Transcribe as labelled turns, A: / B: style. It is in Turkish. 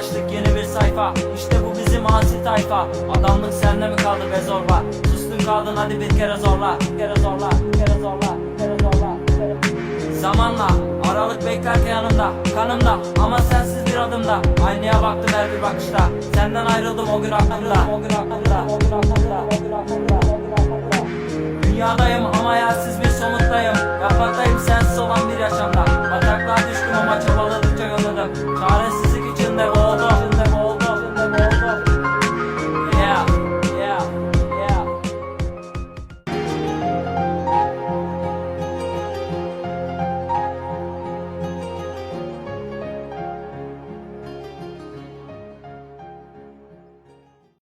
A: açtık yeni bir sayfa. İşte bu bizim asi tayfa. Adamlık sende mi kaldı be zorba Sustun kaldın hadi bir kere zorla. Bir kere zorla, bir kere zorla, bir kere zorla bir kere... Zamanla aralık beklerken yanımda Kanımda. Ama sensiz bir adımda. Aynaya baktım her bir bakışta. Senden ayrıldım o gün aklımda. O gün aklımda, o gün aklımda, o gün aklımda. Dünyadayım ama yersiz bir somuttayım. Yapraktayım sensiz olan bir yaşamda. Bataklığa düştüm ama çabaladım